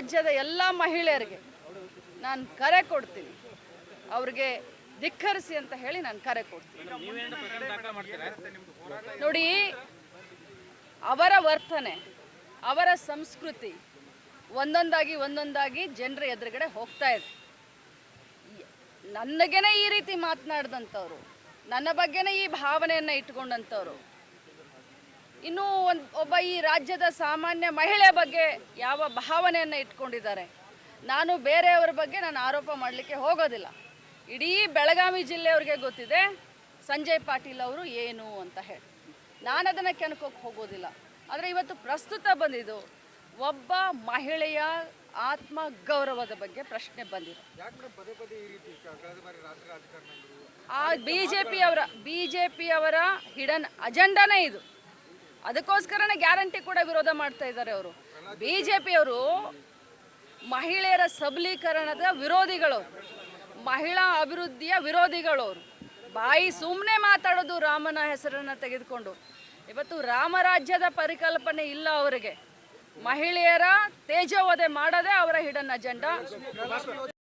ರಾಜ್ಯದ ಎಲ್ಲ ಮಹಿಳೆಯರಿಗೆ ನಾನು ಕರೆ ಕೊಡ್ತೀನಿ. ಅವ್ರಿಗೆ ಧಿಕ್ಕರಿಸಿ ಅಂತ ಹೇಳಿ ನಾನು ಕರೆ ಕೊಡ್ತೀನಿ. ನೋಡಿ, ಅವರ ವರ್ತನೆ, ಅವರ ಸಂಸ್ಕೃತಿ ಒಂದೊಂದಾಗಿ ಒಂದೊಂದಾಗಿ ಜನರ ಎದುರುಗಡೆ ಹೋಗ್ತಾ ಇದೆ. ನನಗೇನೆ ಈ ರೀತಿ ಮಾತನಾಡ್ದಂಥವ್ರು ನನ್ನ ಬಗ್ಗೆನೇ ಈ ಭಾವನೆಯನ್ನು ಇಟ್ಕೊಂಡಂಥವ್ರು ಇನ್ನು ಒಂದು ಒಬ್ಬ ಈ ರಾಜ್ಯದ ಸಾಮಾನ್ಯ ಮಹಿಳೆ ಬಗ್ಗೆ ಯಾವ ಭಾವನೆಯನ್ನು ಇಟ್ಕೊಂಡಿದ್ದಾರೆ? ನಾನು ಬೇರೆಯವರ ಬಗ್ಗೆ ನಾನು ಆರೋಪ ಮಾಡಲಿಕ್ಕೆ ಹೋಗೋದಿಲ್ಲ. ಇಡೀ ಬೆಳಗಾವಿ ಜಿಲ್ಲೆಯವ್ರಿಗೆ ಗೊತ್ತಿದೆ ಸಂಜಯ್ ಪಾಟೀಲ್ ಅವರು ಏನು ಅಂತ ಹೇಳಿ. ನಾನು ಅದನ್ನು ಕೆಣಕೋಕೆ ಹೋಗೋದಿಲ್ಲ. ಆದರೆ ಇವತ್ತು ಪ್ರಸ್ತುತ ಬಂದಿದ್ದು ಒಬ್ಬ ಮಹಿಳೆಯ ಆತ್ಮ ಗೌರವದ ಬಗ್ಗೆ ಪ್ರಶ್ನೆ ಬಂದಿದೆ. ಆ ಬಿ ಜೆ ಪಿಯವರ ಬಿ ಜೆ ಪಿಯವರ ಹಿಡನ್ ಅಜೆಂಡಾನೇ ಇದು. ಅದಕ್ಕೋಸ್ಕರನೇ ಗ್ಯಾರಂಟಿ ಕೂಡ ವಿರೋಧ ಮಾಡ್ತಾ ಇದ್ದಾರೆ ಅವರು. ಬಿ ಜೆ ಪಿಯವರು ಮಹಿಳೆಯರ ಸಬಲೀಕರಣದ ವಿರೋಧಿಗಳು. ಮಹಿಳಾ ಅಭಿವೃದ್ಧಿಯ ವಿರೋಧಿಗಳು ಅವರು. ಬಾಯಿ ಸುಮ್ಮನೆ ಮಾತಾಡೋದು ರಾಮನ ಹೆಸರನ್ನು ತೆಗೆದುಕೊಂಡು. ಇವತ್ತು ರಾಮರಾಜ್ಯದ ಪರಿಕಲ್ಪನೆ ಇಲ್ಲ ಅವರಿಗೆ. ಮಹಿಳೆಯರ ತೇಜೋವಧೆ ಮಾಡದೆ ಅವರ ಹಿಡನ್ ಅಜೆಂಡಾ.